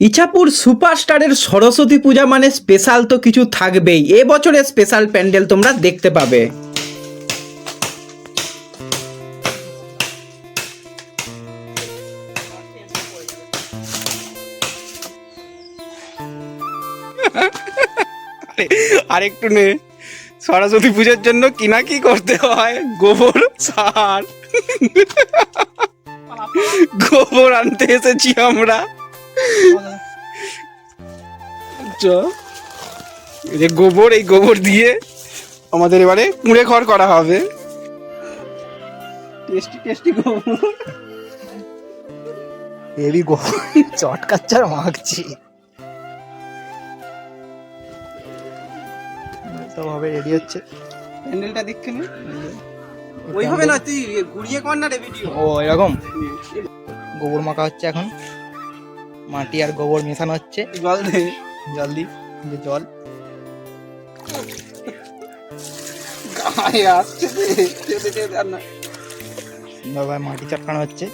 ইছাপুর সুপারস্টারের সরস্বতী পূজা মানে স্পেশাল তো কিছু থাকবেই। এ বছরের স্পেশাল প্যান্ডেল তোমরা দেখতে পাবে। আরেকটু নে। সরস্বতী পূজার জন্য কি না কি করতে হয়? গোবর, সার। গোবর আনতে এসেছি আমরা। চ। এই যে গোবর এই গোবর দিয়ে আমাদের এবারে কুঁড়ে খড় করা হবে। টেস্টি টেস্টি গোবর। হেভি গো চটকাচ্চার মাখছি। সব হবে রেডি হচ্ছে। প্যান্ডেলটা দেখে নে ওইভাবে না তুই ঘুরিয়ে কর না রে ভিডিও ও এরকম। গোবর মাখা হচ্ছে এখন। মাটি আর গোবর মেশানো হচ্ছে। জল দে জল দি যে জল। বাবা মাটি চটকানো হচ্ছে।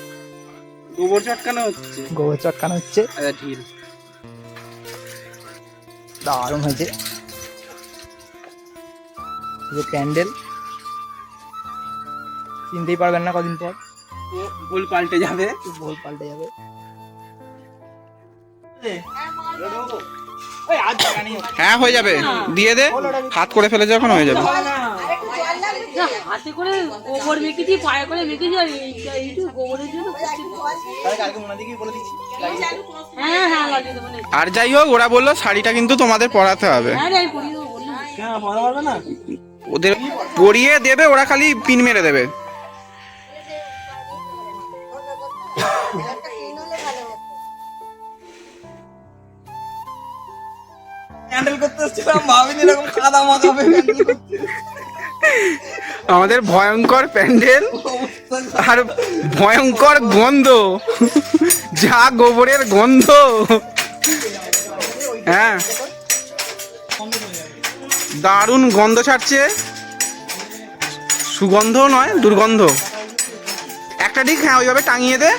গোবর চটকানো হচ্ছে। গোবর চটকানো হচ্ছে। আচ্ছা ঢিল দারুণ হয়েছে। যে প্যান্ডেল চিনতেই পারবেন না কদিন পর। গোল পাল্টে যাবে। বল পাল্টে যাবে। হ্যাঁ হয়ে যাবে। দিয়ে দে। হাত করে ফেলে যখন হয়ে যাবে। হাতে করে গোবর মেখেছি পায়ে করে মেখেছি আর এইটু গোবরের জন্য হ্যাঁ হ্যাঁ লাগিয়ে দেবো আর যাই হোক ওরা বলল শাড়িটা কিন্তু তোমাদের পরাতে হবে। হ্যাঁ ওদের পরিয়ে দেবে ওরা খালি পিন মেরে দেবে। আমাদের ভয়ঙ্কর প্যান্ডেল আর ভয়ঙ্কর গন্ধ, যা গোবরের গন্ধ। হ্যাঁ। দারুণ গন্ধ ছাড়ছে। সুগন্ধ নয়, দুর্গন্ধ। একটা দিক হ্যাঁ ওইভাবে টাঙিয়ে দে।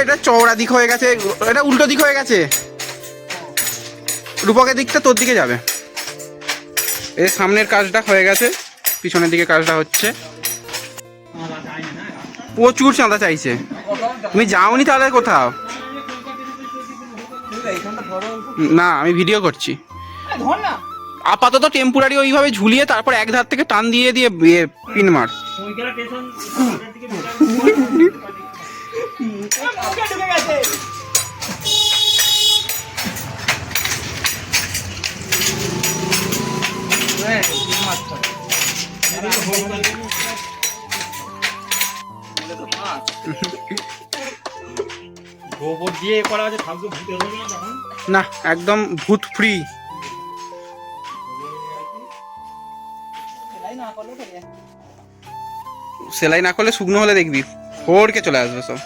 এটা চওড়া দিক হয়ে গেছে, এটা উল্টো দিক হয়ে গেছে। রূপকের দিকটা তোর দিকে যাবে। এই সামনের কাজটা হয়ে গেছে পিছনের দিকে কাজটা হচ্ছে। প্রচুর চাঁদা চাইছে। তুমি যাওনি তাহলে কোথাও? না আমি ভিডিও করছি। আপাতত টেম্পোরারি ওইভাবে ঝুলিয়ে তারপর এক ধার থেকে টান দিয়ে দিয়ে ইয়ে পিন মার। গোবর দিয়ে করা আছে থাকবে ভূতের হবে না তখন? না একদম ভূত ফ্রি সেলাই না করলে শুকনো হলে দেখবি ফোরকে চলে আসবে সব।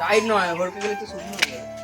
টাইট নয় ভরকে গেলে তো শুকনো হয়ে যাবে।